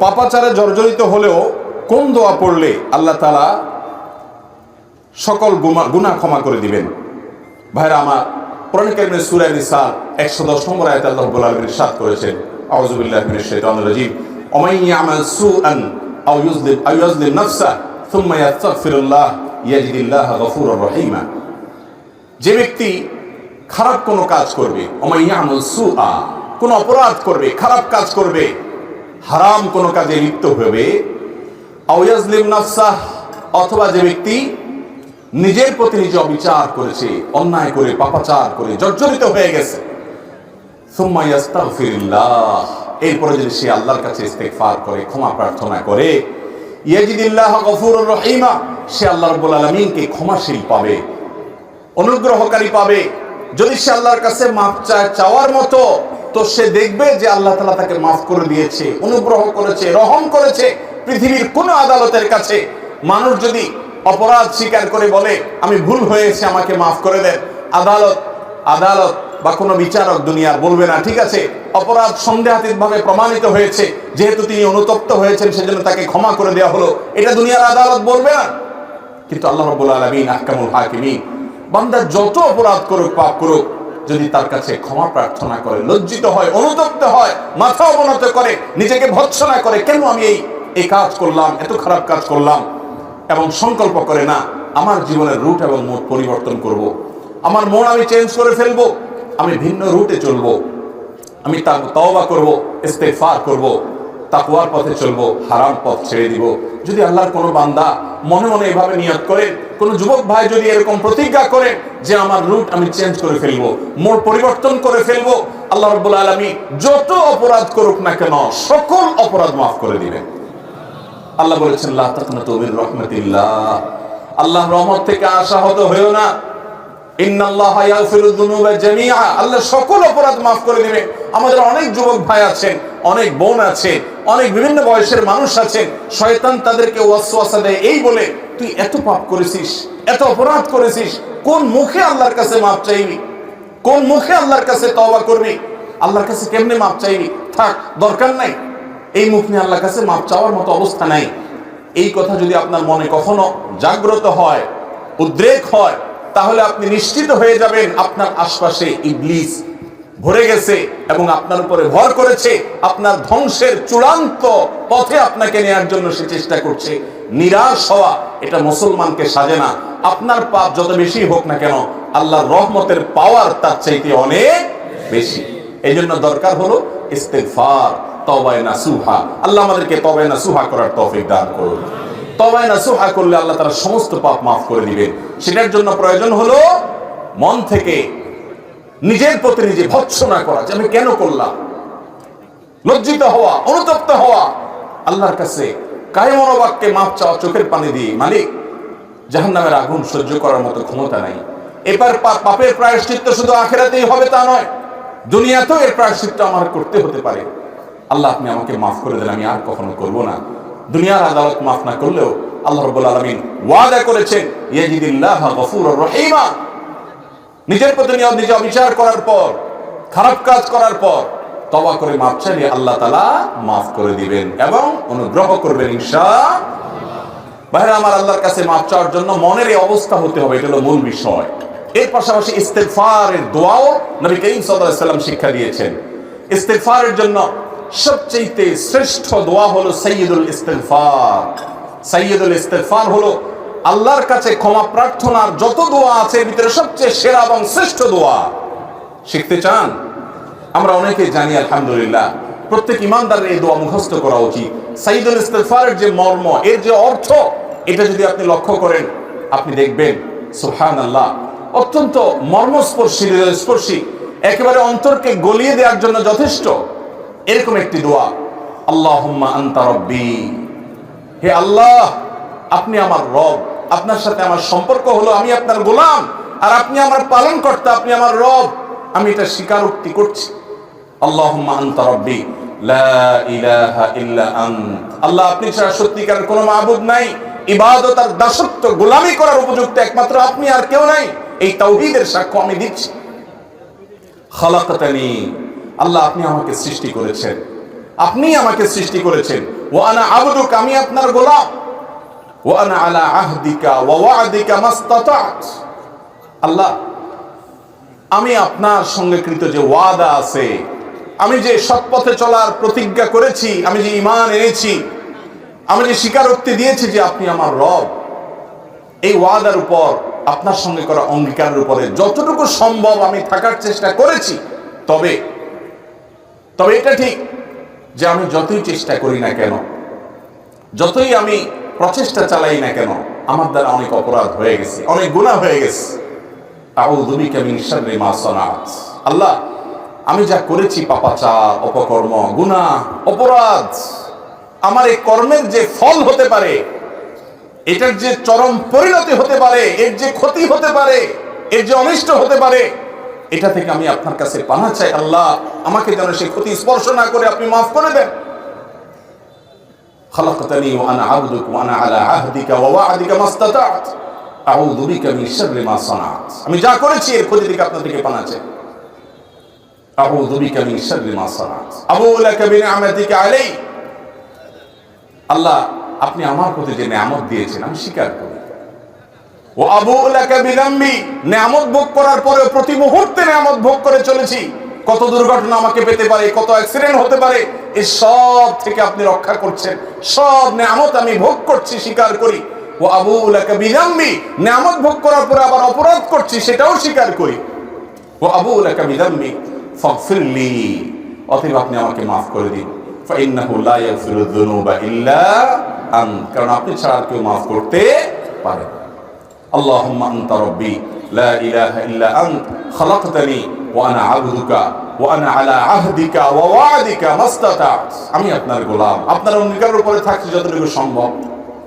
পাপাচারে জর্জরিত হলেও কোন দোয়া পড়লে আল্লাহ তালা সকল গুমা- গুনাহ ক্ষমা করে দিবেন? ভাইরা, আমার কোরআন কারিমের সূরা নিসা 110 নম্বর আয়াতে আল্লাহ রাব্বুল করেছেন। ইয়ামাল নাফসা ইয়াস্তাগফিরুল্লাহ ইয়াজিদিল্লাহ গফুরুর রহিমা। যে ব্যক্তি খারাপ কোনো কাজ করবে ওমা ইয়ামাল সুআ, কোন অপরাধ করবে, খারাপ কাজ করবে হারাম কোনো কাজে লিপ্ত হবে। অথবা যে ব্যক্তি নিজের প্রতি নিজে অবিচার করেছে, অন্যায় করে, পাপাচার করে, জর্জরিত হয়ে গেছে। এরপরে যদি সে আল্লাহর কাছে ইস্তেগফার করে, ক্ষমা প্রার্থনা করে, ইয়াজিদিল্লাহ গফুরুর রহিমা, সে আল্লাহ রাব্বুল আলামিনকে ক্ষমাশীল পাবে, অনুগ্রহকারী পাবে। যদি সে আল্লাহর কাছে মাপ চায়, চাওয়ার মতো তো সে দেখবে যে আল্লাহ তালা তাকে মাফ করে দিয়েছে, অনুগ্রহ করেছে, রহম করেছে, পৃথিবীর কোন আদালতের কাছে। মানুষ যদি অপরাধ স্বীকার করে বলে, আমি ভুল হয়েছে, আমাকে মাফ করে দেন। আদালত আদালত বা কোনো বিচারক দুনিয়ার বলবে না, ঠিক আছে, অপরাধ সন্দেহাতীত ভাবে প্রমাণিত হয়েছে। যেহেতু তিনি অনুতপ্ত হয়েছেন, সেজন্য তাকে ক্ষমা করে দেওয়া হলো। এটা দুনিয়ার আদালত বলবে না। কিন্তু আল্লাহ রাব্বুল আলামিন, আহকামুল হাকিমিন, বান্দা যত অপরাধ করুক, পাপ করুক যদি তার কাছে ক্ষমা প্রার্থনা করে, লজ্জিত হয়, অনুতপ্ত হয়, মাথা অবনত করে, নিজেকে ভৎসনা করে, কেন আমি এই এই কাজ করলাম, এত খারাপ কাজ করলাম? এবং সংকল্প করে, না, আমার জীবনের রুট এবং মোট পরিবর্তন করব। আমার মন আমি চেঞ্জ করে ফেলব, আমি ভিন্ন রুটে চলবো। আমি তাও বা করব ইস্তেফার করব। তাকওয়ার পথে চলবো, হারাম পথ ছেড়ে দিব। যদি আল্লাহর কোনো বান্দা মনে মনে এভাবে নিয়ত করেন কোন যুবক ভাই যদি এরকম প্রতিজ্ঞা করে যে আমার রুট আমি চেঞ্জ করে ফেলব, মোড় পরিবর্তন করে ফেলব, আল্লাহ রাব্বুল আলামিন যত অপরাধ করুক না কেন, সকল অপরাধ মাফ করে দিবেন। আল্লাহ বলেছেন রাহমাতিল্লাহ। আল্লাহর রহমত থেকে আশাহত হয়েও না। ইন্নাল্লাহা আল্লাহ সকল অপরাধ মাফ করে দিবে আমাদের অনেক যুবক ভাই আছেন অনেক বোন আছে, অনেক বিভিন্ন বয়সের মানুষ আছেন শয়তান তাদেরকে ওয়াসওয়াসা দেয়। এই বলে, তুই এত পাপ করেছিস, এত অপরাধ করেছিস, কোন মুখে আল্লাহর কাছে মাপ চাইবি? কোন মুখে আল্লাহর কাছে তওবা করবি? আল্লাহর কাছে কেমনে মাপ চাইবি? থাক, দরকার নাই। এই মুখ নিয়ে আল্লাহর কাছে মাপ চাওয়ার মতো অবস্থা নাই। এই কথা যদি আপনার মনে কখনো জাগ্রত হয়, উদ্রেক হয়, তাহলে আপনি নিশ্চিত হয়ে যাবেন আপনার আশপাশে ইবলিস ভরে গেছে এবং আপনার উপরে ভর করেছে, আপনার ধ্বংসের চূড়ান্ত পথে আপনাকে নেয়ার জন্য সে চেষ্টা করছে। নিরাশ হওয়া, এটা মুসলমানকে সাজে না। আপনার পাপ যত বেশি হোক না কেন, আল্লাহর রহমতের পাওয়ার তার চাইতে অনেক বেশি। এই জন্য দরকার হলো ইস্তেগফার তবায় নাসুহা। আল্লাহ আমাদেরকে তবায় নাসুহা করার তৌফিক দান করুন। তবায় নাসুহা করলে আল্লাহ তারা সমস্ত পাপ মাফ করে দিবেন। সেটার জন্য প্রয়োজন হলো মন থেকে নিজের প্রতি নিজে ভৎসনা করা যে আমি কেন করলাম? লজ্জিত হওয়া, অনুতপ্ত হওয়া। আল্লাহর কাছে কায় মনোবাক্যে মাপ চাওয়া, চোখের পানি দিয়ে, মালিক, জাহান্নামের আগুন সহ্য করার মতো ক্ষমতা নাই। এবার পাপের প্রায়শ্চিত্ত শুধু আখেরাতেই হবে তা নয়, দুনিয়াতেও এর প্রায়শ্চিত্ত আমার করতে হতে পারে। আল্লাহ, আপনি আমাকে মাফ করে দেন, আমি আর কখনো করব না। দুনিয়ার আদালত মাফ না করলেও আল্লাহ রাব্বুল আলামিন ওয়াদা করেছেন, ইয়াজিদিল্লাহ গফুরুর রহিমা। নিজের প্রতি নিজে অবিচার করার পর, খারাপ কাজ করার পর তবা করে মাপ চাইলে আল্লাহ তালা মাফ করে দিবেন এবং অনুগ্রহ করবেন ঈশা ভাইরা, আমার আল্লাহর কাছে মাপ চাওয়ার জন্য মনের এই অবস্থা হতে হবে, এটা হলো মূল বিষয়। এর পাশাপাশি ইস্তেগফারের দোয়াও নবী করিম সাল্লাম শিক্ষা দিয়েছেন। ইস্তেগফারের জন্য সবচেয়ে শ্রেষ্ঠ দোয়া হলো সাইয়্যিদুল ইস্তেগফার। সাইয়্যিদুল ইস্তেগফার হলো আল্লাহর কাছে ক্ষমা প্রার্থনার যত দোয়া আছে, এর ভিতরে সবচেয়ে সেরা এবং শ্রেষ্ঠ দোয়া। শিখতে চান? আমরা অনেকে জানি, আলহামদুলিল্লাহ, প্রত্যেক ইমানদারের এই দোয়া মুখস্থ করা উচিত। সাইদুল ইস্তেগফারের যে মর্ম, এর যে অর্থ, এটা যদি আপনি লক্ষ্য করেন, আপনি দেখবেন সুবহান আল্লাহ অত্যন্ত মর্মস্পর্শী, হৃদয়স্পর্শী, একেবারে অন্তরকে গলিয়ে দেওয়ার জন্য যথেষ্ট। এরকম একটি দোয়া, আল্লাহুম্মা আনতা রব্বি। হে আল্লাহ, আপনি আমার রব। আপনার সাথে আমার সম্পর্ক হলো, আমি আপনার গোলাম, আর আপনি আমার পালন করতে আপনি আমার রব। আমি এটা স্বীকারোক্তি করছি। আন্ত আল্লাহ, আপনি ছাড়া সত্যিকার কোনো মাবুদ নাই। ইবাদত আর দাসত্ব গোলামি করার উপযুক্ত একমাত্র আপনি আর কেউ নাই। এই তাওহীদের সাক্ষ্য আমি দিচ্ছি। খালাকাতানি, আল্লাহ, আপনি আমাকে সৃষ্টি করেছেন। আপনি আমাকে সৃষ্টি করেছেন। ও আনা আবদুক, আমি আপনার গোলাম। ও আনা আলা আহদিকা ওয়া ওয়াদিকা মাস্তাতাত। আল্লাহ, আমি আপনার সঙ্গে কৃত যে ওয়াদা আছে, আমি যে সৎপথে চলার প্রতিজ্ঞা করেছি, আমি যে ইমান এনেছি, আমি যে স্বীকারোক্তি দিয়েছি যে আপনি আমার রব, এই ওয়াদার উপর, আপনার সঙ্গে করা অঙ্গীকারের উপরে যতটুকু সম্ভব আমি থাকার চেষ্টা করেছি, তবে তবে এটা ঠিক যে আমি যতই চেষ্টা করি না কেন, যতই আমি প্রচেষ্টা চালাই না কেন? আমার দ্বারা অনেক অপরাধ হয়ে গেছে, অনেক গুণা হয়ে গেছে। আল্লাহ, আমি যা করেছি পাপাচার, অপকর্ম, গুনাহ, অপরাধ, আমার এই কর্মের যে ফল হতে পারে, এটার যে চরম পরিণতি হতে পারে, এর যে ক্ষতি হতে পারে, এর যে অনিষ্ট হতে পারে, এটা থেকে আমি আপনার কাছে পানা চাই। আল্লাহ, আমাকে যেন সেই ক্ষতি স্পর্শ না করে আপনি মাফ করে দেন। خلقتني وانا عبدك وانا على عهدك ووعدك ما استطعت اعوذ بك من شر ما صنعت আমি যা করেছি এর ক্ষতি থেকে আপনার থেকে পানা চাই اعوذ بك من شر ما صنعت ابو لك بنعمتك علي আল্লাহ আপনি আমার প্রতি যে নিয়ামত দিয়েছেন আমি স্বীকার করি ও আবু উলাকা বিনাম্বি নিয়ামত ভোগ করার পরে প্রতি মুহূর্তে নিয়ামত ভোগ করে চলেছি কত দুর্ঘটনা আমাকে পেতে পারে কত অ্যাক্সিডেন্ট হতে পারে এই সব থেকে আপনি রক্ষা করছেন। সব নামত আমি ভোগ করছি, স্বীকার করি। ও আবু বিজাম্বি নামত ভোগ করার পরে আবার অপরাধ করছি, সেটাও স্বীকার করি। ও আবু উলাকা বিজাম্বি ফিরলি অতএব আপনি আমাকে মাফ করে দিন। কারণ আপনি ছাড়া কেউ মাফ করতে পারেন আল্লাহ আন্তা রব্বি। লা ইলাহা ইল্লা আনত, খলাকতানি ওয়া আনা আবদুকা ওয়া আনা আলা আহদিকা ওয়া ওয়াদিকা মাস্তাতাত। আমি আপনার গোলাম, আপনার অঙ্গীকারের উপরে থাকছি যতটুকু সম্ভব।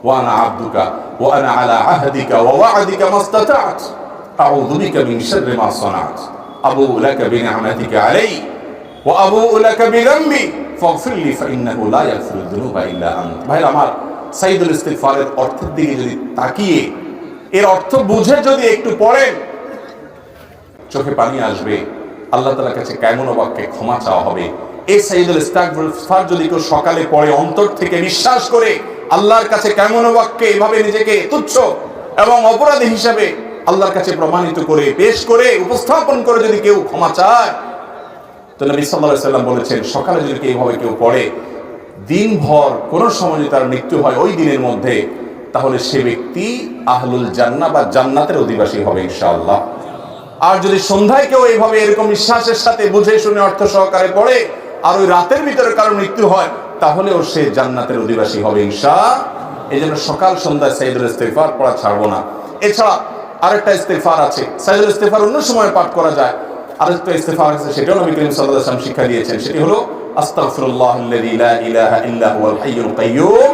ওয়া আনা আবদুকা ওয়া আনা আলা আহদিকা ওয়া ওয়াদিকা মাস্তাতাত। আউযু বিকা মিন শাররি মা সানাত। আবু লাকা বিনিআমাতিকা আলাই ওয়া আবু লাকা বিযামবি। ফাগফির লি ফাইন্নাহু লা ইয়াগফিরু যুনুবা ইল্লা আনত। ভাই আমার সাইদুল ইস্তিগফারের অর্থের দিকে যদি তাকিয়ে এর অর্থ বুঝে যদি একটু পড়েন, চোখে পানি আসবে। আল্লাহ তালার কাছে কেমন বাক্যে ক্ষমা চাওয়া হবে। এই সাইদুল ইস্তাগফার যদি কেউ সকালে পড়ে, অন্তর থেকে বিশ্বাস করে, আল্লাহর কাছে কেমন বাক্যে এভাবে নিজেকে তুচ্ছ এবং অপরাধী হিসাবে আল্লাহর কাছে প্রমাণিত করে, পেশ করে, উপস্থাপন করে যদি কেউ ক্ষমা চায়, তো নবী আলাইহি সাল্লাম বলেছেন, সকালে যদি কেউ কেউ পড়ে, দিনভর কোন সময় যদি তার মৃত্যু হয়, ওই দিনের মধ্যে তাহলে সে ব্যক্তি আহলুল জান্না বা জান্নাতের অধিবাসী হবে ইনশাআল্লাহ। আর যদি সন্ধ্যায় কেউ এইভাবে এরকম বিশ্বাসের সাথে বুঝে শুনে অর্থ সহকারে পড়ে, আর ওই রাতের ভিতরে কারও মৃত্যু হয়, তাহলেও সে জান্নাতের অধিবাসী হবে ইনশা। এই জন্য সকাল সন্ধ্যায় সাইদুল ইস্তেফার পড়া ছাড়বো না। এছাড়া আরেকটা ইস্তেফার আছে। সাইদুল ইস্তেফার অন্য সময় পাঠ করা যায়। আরেকটা ইস্তেফার আছে, সেটাও নবী করিম ওয়াসাল্লাম শিক্ষা দিয়েছেন। সেটি হলো, আস্তাগফিরুল্লাহ আল্লাযী লা ইলাহা ইল্লা হুয়াল হাইয়ুল কাইয়্যুম।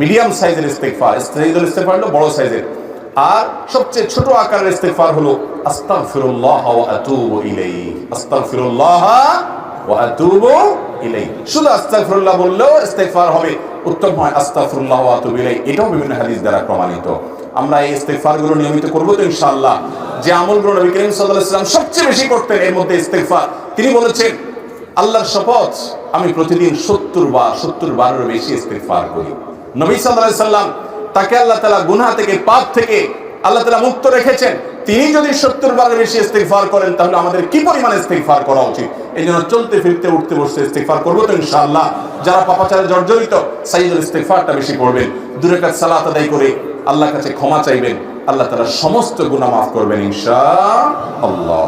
মিডিয়াম সাইজের ইস্তেগফার সাইজুল ইস্তেগফার হলো বড় সাইজের। আর সবচেয়ে ছোট আকারের ইস্তেগফার হলো আস্তাগফিরুল্লাহ ওয়া আতুবু ইলাইহি। আস্তাগফিরুল্লাহ ওয়া আতুবু ইলাইহি। শুধু আস্তাগফিরুল্লাহ বললেও ইস্তেগফার হবে। উত্তম হয় আস্তাগফিরুল্লাহ ওয়া আতুবু ইলাইহি। এটাও বিভিন্ন হাদিস দ্বারা প্রমাণিত। আমরা এই ইস্তেগফারগুলো নিয়মিত করব তো ইনশাআল্লাহ। যে আমলগুলো নবী করিম সাল্লাল্লাহু আলাইহি ওয়াসাল্লাম সবচেয়ে বেশি করতেন, এর মধ্যে ইস্তেগফার। তিনি বলেছেন, আল্লাহর শপথ আমি প্রতিদিন সত্তর বার, সত্তর বারের বেশি ইস্তেগফার করি। নবী সাল্লাম তাকে আল্লাহ তালা গুনাহ থেকে, পাপ থেকে আল্লাহ তাআলা মুক্ত রেখেছেন। তিনি যদি সত্তর বারের বেশি ইস্তেগফার করেন, তাহলে আমাদের কি পরিমাণ ইস্তেগফার করা উচিত? এই জন্য চলতে ফিরতে, উঠতে বসতে ইস্তেগফার করব তো ইনশাআল্লাহ। যারা পাপাচারে জর্জরিত সাইদুল ইস্তেগফারটা বেশি করবেন দূরে কাজ সালাত আদায় করে আল্লাহর কাছে ক্ষমা চাইবেন। আল্লাহ তাআলা সমস্ত গুনাহ মাফ করবেন ইনশাআল্লাহ।